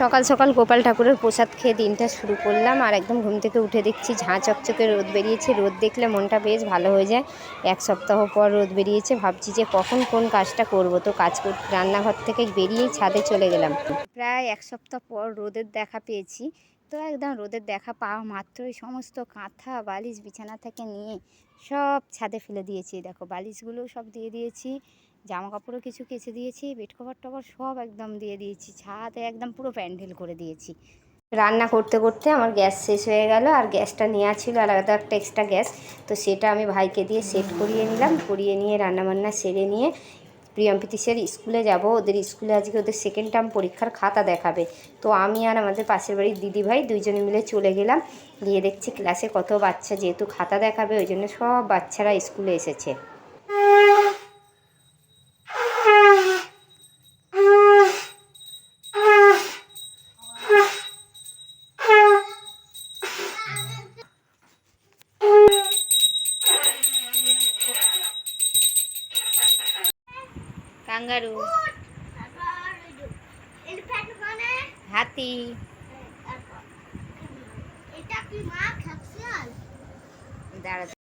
সকাল সকাল গোপাল ঠাকুরের প্রসাদ খেয়ে দিনটা শুরু করলাম আর একদম ঘুম থেকে উঠে দেখছি ঝাঁ চকচকে রোদ বেরিয়েছে। রোদ দেখলে মনটা বেশ ভালো হয়ে যায়। এক সপ্তাহ পর রোদ বেরিয়েছে, ভাবছি যে কখন কোন কাজটা করব। তো কাজ রান্নাঘর থেকে বেরিয়েই ছাদে চলে গেলাম। প্রায় এক সপ্তাহ পর রোদের দেখা পেয়েছি। তো একদম রোদের দেখা পাওয়া মাত্রই সমস্ত কাঁথা, বালিশ, বিছানা থেকে নিয়ে সব ছাদে ফেলে দিয়েছি। দেখো, বালিশগুলো সব দিয়ে দিয়েছি জামা কাপড়ও কিছু কেচে দিয়েছি, বেড কভার টভার সব একদম দিয়ে দিয়েছি, ছাদে একদম পুরো প্যান্ডেল করে দিয়েছি। রান্না করতে করতে আমার গ্যাস শেষ হয়ে গেল আর গ্যাসটা নেওয়া ছিল আলাদা একটা এক্সট্রা গ্যাস, তো সেটা আমি ভাইকে দিয়ে সেট করিয়ে নিলাম, করিয়ে নিয়ে রান্নাবান্না সেরে নিয়ে প্রিয়ম্পিতিসের স্কুলে যাব, ওদের স্কুলে আজকে ওদের সেকেন্ড টার্ম পরীক্ষার খাতা দেখাবে। তো আমি আর আমাদের পাশের বাড়ির দিদিভাই দুইজনে মিলে চলে গেলাম, গিয়ে দেখছি ক্লাসে কত বাচ্চা, যেহেতু খাতা দেখাবে, ওই জন্য সব বাচ্চারা স্কুলে এসেছে। কাঙ্গারু। হাতি। এটা কি মা খাচ্ছিস দাঁড়া